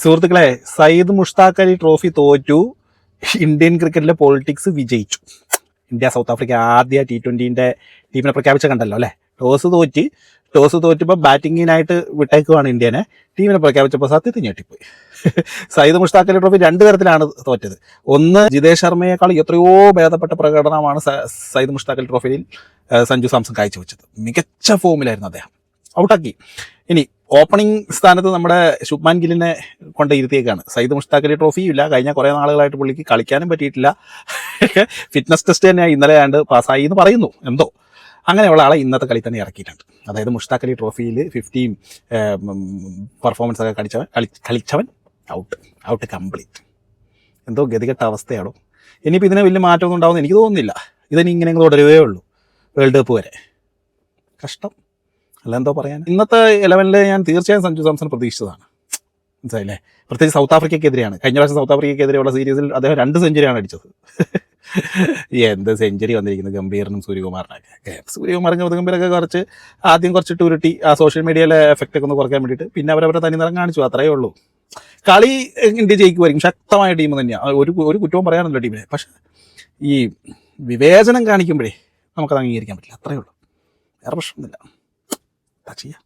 സുഹൃത്തുക്കളെ സയ്യിദ് മുഷ്താഖ് അലി ട്രോഫി തോറ്റു. ഇന്ത്യൻ ക്രിക്കറ്റിലെ പോളിറ്റിക്സ് വിജയിച്ചു. ഇന്ത്യ സൗത്ത് ആഫ്രിക്ക ആദ്യ ടി ട്വന്റിന്റെ ടീമിനെ പ്രഖ്യാപിച്ച കണ്ടല്ലോ അല്ലേ? ടോസ് തോറ്റ്. ടോസ് തോറ്റപ്പോൾ ബാറ്റിങ്ങിനായിട്ട് വിട്ടേക്കുവാണ് ഇന്ത്യനെ. ടീമിനെ പ്രഖ്യാപിച്ചപ്പോൾ സത്യത്തിൽ ഞെട്ടിപ്പോയി. സയ്യിദ് മുഷ്താഖ് അലി ട്രോഫി രണ്ട് തരത്തിലാണ് തോറ്റത്. ഒന്ന് ജിതേഷ് ശർമ്മയെക്കാൾ എത്രയോ ഭേദപ്പെട്ട പ്രകടനമാണ് സയ്യിദ് മുഷ്താഖ് അലി ട്രോഫിയിൽ സഞ്ജു സാംസൺ കാഴ്ചവെച്ചത്. മികച്ച ഫോമിലായിരുന്നു അദ്ദേഹം. ഔട്ടാക്കി. ഇനി ഓപ്പണിംഗ് സ്ഥാനത്ത് നമ്മുടെ ശുഭ്മാൻ ഗില്ലിനെ കൊണ്ട് ഇരുത്തിയേക്കാണ്. സയ്യിദ് മുഷ്താഖ് അലി ട്രോഫിയും ഇല്ല. കഴിഞ്ഞ കുറേ നാളുകളായിട്ട് പുള്ളിക്ക് കളിക്കാനും പറ്റിയിട്ടില്ല. ഫിറ്റ്നസ് ടെസ്റ്റ് തന്നെ ഇന്നലെ ആണ്ട് പാസ്സായി എന്ന് പറയുന്നു. എന്തോ. അങ്ങനെയുള്ള ആളെ ഇന്നത്തെ കളി തന്നെ ഇറക്കിയിട്ടുണ്ട്. അതായത് മുഷ്താഖ് അലി ട്രോഫിയിൽ ഫിഫ്റ്റീൻ പെർഫോമൻസ് ഒക്കെ കളിച്ചവൻ കളി കളിച്ചവൻ ഔട്ട് ഔട്ട് കംപ്ലീറ്റ് എന്തോ ഗതികെട്ട അവസ്ഥയാണോ. ഇനിയിപ്പോൾ ഇതിനെ വലിയ മാറ്റമൊന്നും ഉണ്ടാവുമെന്ന് എനിക്ക് തോന്നുന്നില്ല. ഇതിനി ഇങ്ങനെ തുടരുകയേ ഉള്ളൂ. വേൾഡ് കപ്പ് വരെ. കഷ്ടം. അല്ല എന്തോ പറയാൻ? ഇന്നത്തെ ഇലവനിൽ ഞാൻ തീർച്ചയായും സഞ്ജു സാംസൺ പ്രതീക്ഷിച്ചതാണ്. മനസ്സിലായില്ലേ? പ്രത്യേകിച്ച് സൗത്ത് ആഫ്രിക്കയ്ക്കെതിരെയാണ് കഴിഞ്ഞ പ്രാവശ്യം സൗത്ത് ആഫ്രിക്കയ്ക്കെതിരെയുള്ള സീരീസിൽ അദ്ദേഹം രണ്ട് സെഞ്ചുറിയാണ് അടിച്ചത്. എന്ത് സെഞ്ചുറി വന്നിരിക്കുന്നത് ഗംഭീറിനും സൂര്യകുമാറിനൊക്കെ. സൂര്യകുമാറും ഗംഭീരൊക്കെ കുറച്ച് ആദ്യം കുറച്ച് ടൂരിട്ടി ആ സോഷ്യൽ മീഡിയയിലെ എഫക്റ്റ് ഒക്കെ ഒന്ന് കുറയ്ക്കാൻ വേണ്ടിയിട്ട് പിന്നെ അവരവരുടെ തനിനിറം കാണിച്ചു അത്രയേ ഉള്ളൂ. കളി ഇന്ത്യ ജയിക്കുമായിരിക്കും ശക്തമായ ടീം തന്നെയാണ് ഒരു ഒരു കുറ്റവും പറയാനല്ലോ ടീമിനെ. പക്ഷേ ഈ വിവേചനം കാണിക്കുമ്പോഴേ നമുക്കത് അംഗീകരിക്കാൻ പറ്റില്ല. അത്രയേ ഉള്ളൂ. വേറെ പ്രശ്നമൊന്നുമില്ല. എന്താ ചെയ്യുക